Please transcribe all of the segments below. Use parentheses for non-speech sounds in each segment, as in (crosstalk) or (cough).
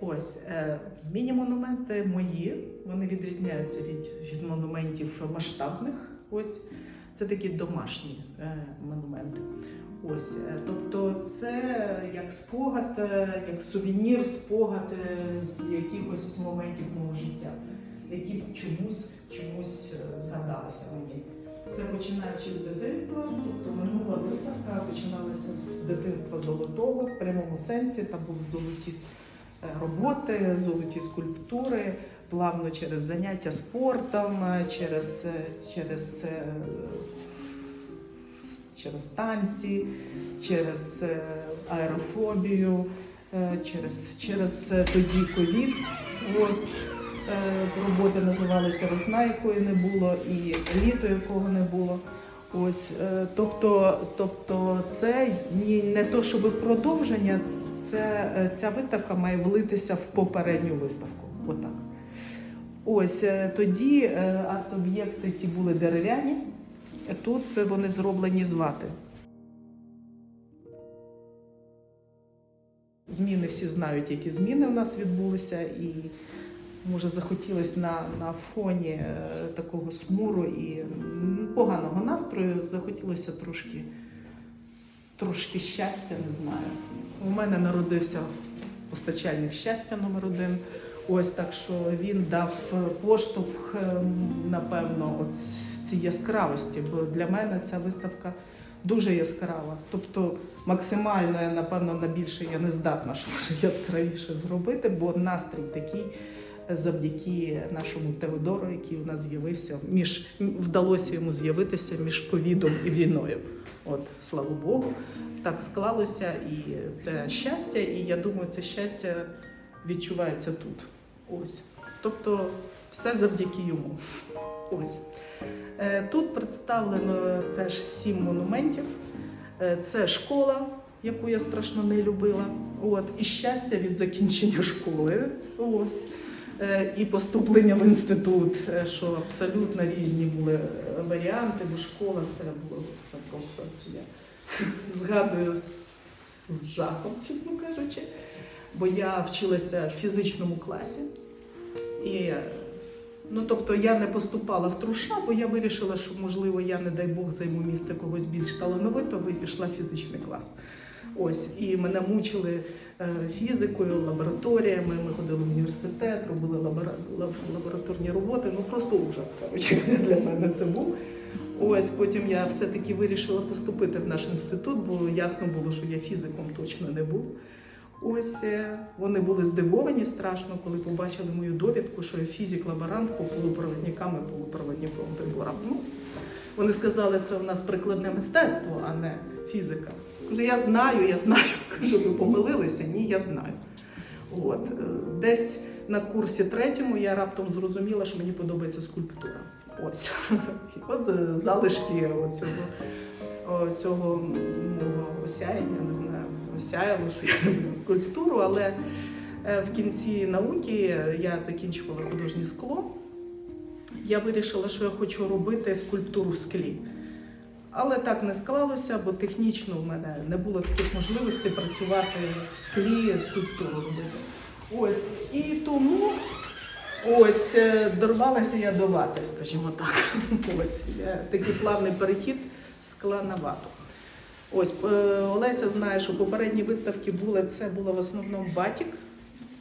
Ось е, міні-монументи мої, вони відрізняються від, від монументів масштабних. Ось це такі домашні е, монументи. Ось, е, тобто, це як спогад, як сувенір, спогад з якихось моментів мого життя, які чомусь чомусь згадалися мені. Це починаючи з дитинства, тобто минула виставка починалася з дитинства золотого в прямому сенсі. Там були золоті роботи, золоті скульптури, плавно через заняття спортом, через, через, е, через танці, через е, аерофобію, е, через, через тоді ковід. Роботи називалися Весна, якої не було, і літо, якого не було. Ось, тобто, тобто це не то, щоб продовження, це, е, ця виставка має влитися в попередню виставку. Отак. Ось е, тоді е, арт-об'єкти ті були дерев'яні, тут вони зроблені з вати. Зміни всі знають, які зміни в нас відбулися, і може захотілося на, на фоні такого смуру і поганого настрою, захотілося трошки, трошки щастя, не знаю. У мене народився постачальник щастя номер один. Ось так що він дав поштовх, е, напевно, от цій яскравості, бо для мене ця виставка дуже яскрава. Тобто максимально, напевно, на більше я не здатна щось (laughs) яскравіше зробити, бо настрій такий завдяки нашому Теодору, який у нас з'явився, між вдалося йому з'явитися між ковідом і війною. От, слава Богу, так склалося, і це щастя, і я думаю, це щастя відчувається тут. Ось. Тобто, все завдяки йому. Ось. Е, Тут представлено теж сім монументів. Е, Це школа, яку я страшно не любила. От, і щастя від закінчення школи. Ось. Е, І поступлення в інститут, е, що абсолютно різні були е, варіанти, бо школа це було це просто я згадую з, з жахом, чесно кажучи. Бо я вчилася в фізичному класі. І Ну, тобто я не поступала в труша, бо я вирішила, що можливо я, не дай Бог, займу місце когось більш талановитого і пішла в фізичний клас. Ось, і мене мучили е, фізикою, лабораторіями. Ми ходили в університет, робили лабора... лабораторні роботи. Ну просто ужас, коротше, (laughs) для мене це був. Ось потім я все-таки вирішила поступити в наш інститут, бо ясно було, що я фізиком точно не буду. Ось е, вони були здивовані страшно, коли побачили мою довідку, що я фізик-лаборант по полупровідникам і полупровідником приборам. Ну, вони сказали, це у нас прикладне мистецтво, а не фізика. Кажу, я знаю, я знаю. (laughs) Кажу, ви помилилися? Ні, я знаю. От. Десь на курсі третьому я раптом зрозуміла, що мені подобається скульптура. Ось. От е, залишки оцього, цього осяяння, не знаю, осяяло, що я люблю скульптуру, але е, в кінці науки я закінчувала художнє скло. Я вирішила, що я хочу робити скульптуру в склі. Але так не склалося, бо технічно в мене не було таких можливостей працювати в склі, скульптуру робити. Ось. І тому ось е, дорвалася я до вати, скажімо так. (laughs) Ось такий плавний перехід скла на вату. Ось е, Олеся знає, що попередні виставки були, це було в основному батік,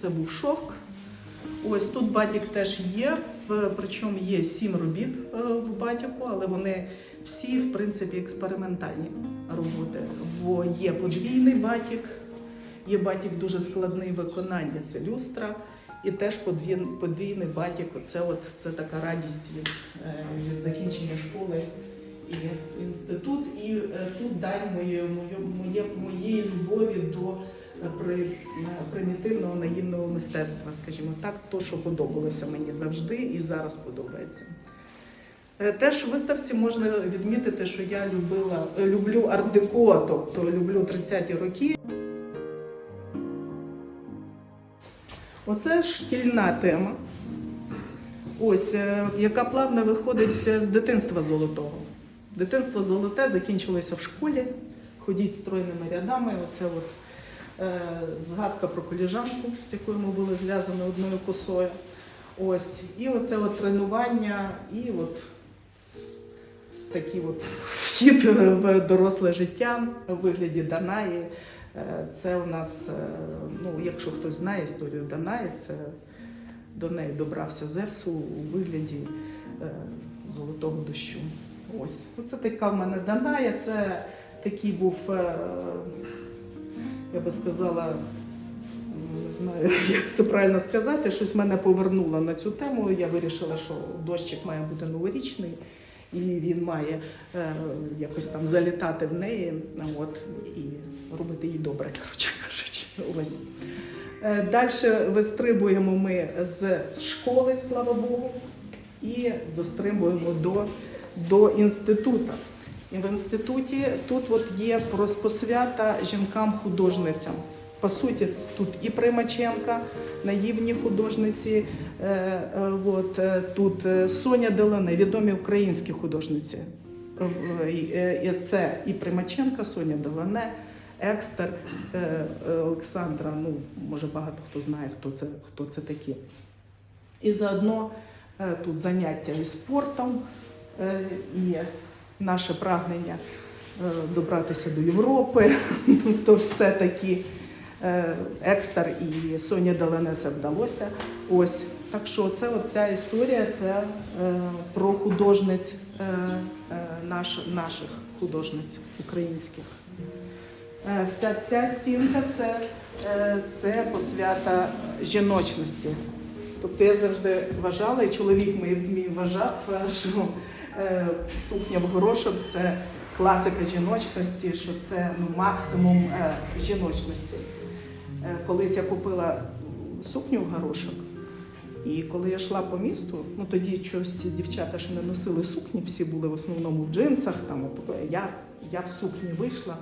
це був шовк. Ось тут батік теж є, причому є сім робіт е, в батіку, але вони всі, в принципі, експериментальні роботи. Бо є подвійний батік, є батік дуже складний виконання, це люстра, і теж подвійний, батік. Оце от це така радість від, е, від закінчення школи і інститут. І е, тут дань моє, моє, моє, моєї любові до е, при, примітивного наївного мистецтва, скажімо так, то, що подобалося мені завжди і зараз подобається. Е, Теж в виставці можна відмітити, що я любила, е, люблю арт-деко, тобто люблю 30-ті роки. Оце шкільна тема, ось, е, яка плавно виходить з дитинства золотого. Дитинство золоте закінчилося в школі, ходіть стройними рядами. Оце от е, згадка про коліжанку, з якою ми були зв'язані одною косою. Ось. І оце от тренування, і от такий от вхід в доросле життя у вигляді Данаї. Е, Це у нас, е, ну, якщо хтось знає історію Данаї, це до неї добрався Зевс у вигляді е, золотого дощу. Ось. Оце така в мене Даная. Це такий був, я би сказала, не знаю, (laughs) як це правильно сказати, щось мене повернуло на цю тему. Я вирішила, що дощик має бути новорічний. І він має е, якось там залітати в неї, от, і робити їй добре, коротше кажучи. Ось. Е, Далі вистрибуємо ми з школи, слава Богу, і дострибуємо до, до інституту. І в інституті тут от є прос- посвята жінкам-художницям. По суті, тут і Примаченка, наївні художниці, е, е, от, е, тут Соня Делане, відомі українські художниці. Це і Примаченка, Соня Делане, Екстер, Олександра. Ну, може, багато хто знає, хто це, хто це такі. І заодно тут заняття і спортом, і наше прагнення добратися до Європи. (laughs) То все-таки е, Екстер і Соня Далене це вдалося. Ось. Так що це ця історія це е, про художниць е, е, наш, наших художниць українських. Е, Вся ця стінка це, е, це посвята жіночності. Тобто я завжди вважала, і чоловік мій, мій вважав, е, що е, сукня в горошок це класика жіночності, що це ну, максимум е, жіночності. Е, колись я купила сукню в горошок, і коли я йшла по місту, ну тоді щось дівчата ще не носили сукні, всі були в основному в джинсах. Там, от, я, я в сукні вийшла.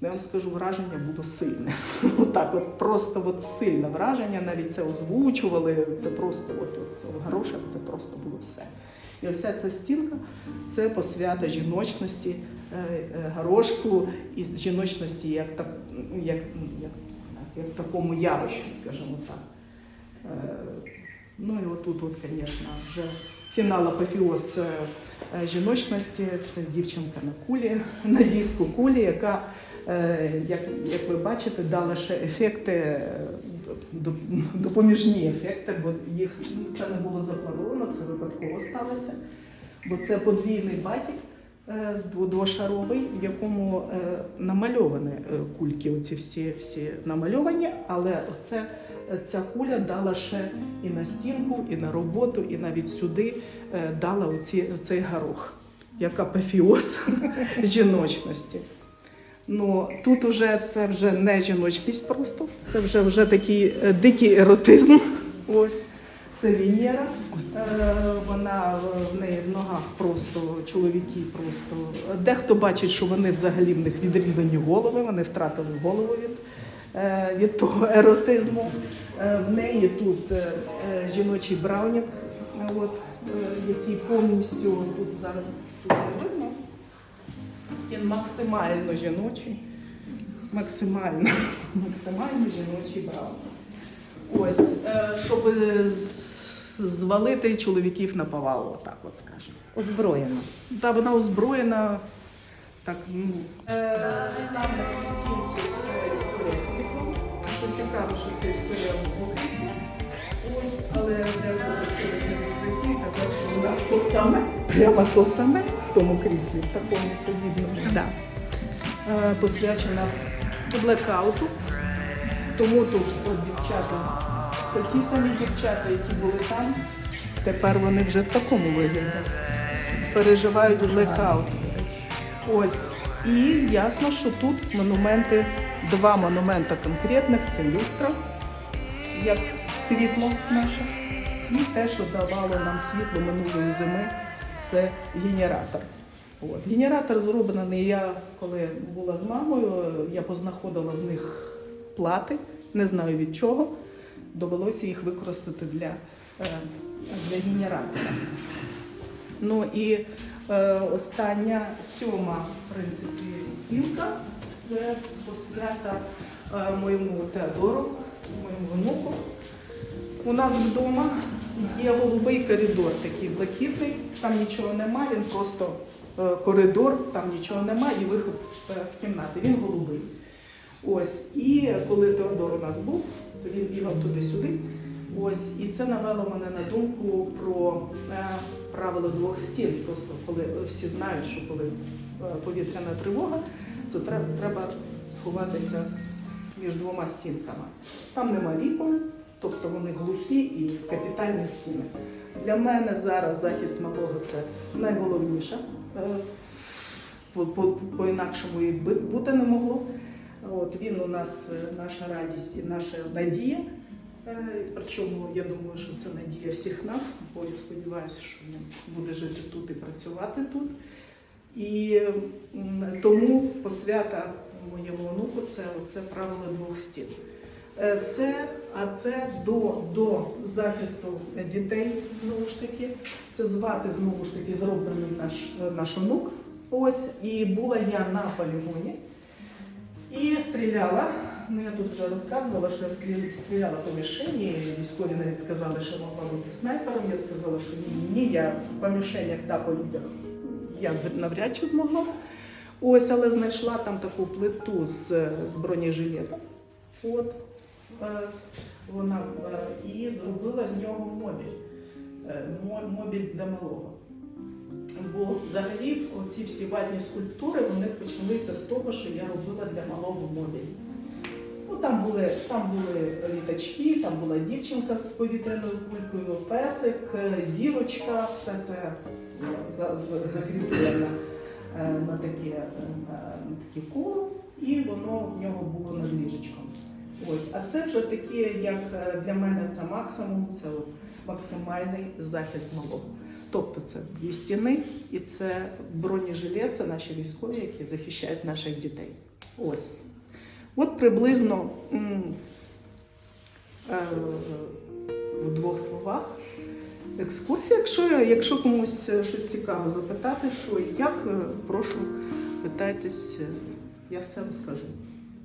Я вам скажу, враження було сильне. (laughs) Отак, от просто от сильне враження. Навіть це озвучували. Це просто от, от це горошок, це просто було все. І вся ця стінка це посвята жіночності, е, е, горошку і жіночності як, так, як, як, як такому явищу, скажімо так. Е, Ну і отут, от, звісно, вже фінал апофіоз е, е, жіночності. Це дівчинка на кулі, (laughs) на диску кулі, яка, як, як ви бачите, дала ще ефекти, е, допоміжні ефекти, бо їх ну, це не було заплановано, це випадково сталося. Бо це подвійний батік е, з двошаровий, в якому е, намальовані е, кульки, оці всі, всі намальовані, але оце, ця куля дала ще і на стінку, і на роботу, і навіть сюди дала оці, оцей горох, як апофіоз (laughs) жіночності. Ну тут уже це вже не жіночність просто, це вже, вже такий дикий еротизм. Ось це Венера. Е, Вона в неї в ногах просто чоловіки просто. Дехто бачить, що вони взагалі в них відрізані голови, вони втратили голову від, е, від того еротизму. Е, В неї тут е, е, жіночий браунінг, е, от, е, який повністю тут зараз видно. Він максимально жіночий, максимально, максимально жіночий браунінг. Ось, е, щоб звалити чоловіків на повалу, отак от скажемо. Озброєно. Та вона озброєна. Так, ну. Е, там на тій стінці це історія крісла. Що цікаво, що це історія в кріслі. Ось, але дехто відкриті казав, що у нас то саме, прямо то саме в тому кріслі, в такому подібному. Да. Е, посвячена блекауту. Тому тут от дівчата, це ті самі дівчата, які були там. Тепер вони вже в такому вигляді переживають блекаут. Ось. І ясно, що тут монументи, два монументи конкретних це люстра, як світло наше. І те, що давало нам світло минулої зими, це генератор. От. Генератор зроблений. Я коли була з мамою, я познаходила в них плати, не знаю від чого. Довелося їх використати для, е, для генератора. Ну і е, остання сьома, в принципі, стінка це посвята е, моєму Теодору, моєму внуку. У нас вдома є голубий коридор, такий блакитний, там нічого немає, він просто е, коридор, там нічого немає і виход е, в кімнати. Він голубий. Ось. І коли Теодор у нас був, він бігав туди-сюди. Ось, і це навело мене на думку про е, правило двох стін. Просто коли всі знають, що коли е, повітряна тривога, то треба, сховатися між двома стінками. Там нема вікон, тобто вони глухі і капітальні стіни. Для мене зараз захист малого це найголовніше. Е, по- по- По-інакшому і бути не могло. От він у нас е, наша радість і наша надія. Е, Причому я думаю, що це надія всіх нас, бо я сподіваюся, що він буде жити тут і працювати тут. І тому посвята моєму онуку це, це правило двох стін. Е, Це, а це до, до захисту дітей знову ж таки. Це звати знову ж таки зроблений наш, наш онук. Ось і була я на полігоні і стріляла. Ну я тут вже розказувала, що я стріл- стріляла по мішені. Військові навіть сказали, що могла бути снайпером. Я сказала, що ні, ні, я по мішенях та по людях я навряд чи змогла. Ось, але знайшла там таку плиту з, з бронежилетом. От е, вона е, і зробила з нього мобіль. Е, мобіль для малого. Бо взагалі оці всі ватні скульптури вони почалися з того, що я робила для малого мобіль. Ну, там, були, там були літачки, там була дівчинка з повітряною кулькою, песик, зірочка, все це за- за- закріплено е, на таке, на коло, і воно в нього було над ліжечком. Ось, а це вже таке, як е, для мене це максимум, це от максимальний захист малого. Тобто це дві стіни і це бронежилет, це наші військові, які захищають наших дітей. Ось. От приблизно е, в двох словах екскурсія. Якщо, якщо комусь щось цікаво запитати, що і як, е, прошу, питайтесь, е, я все розкажу.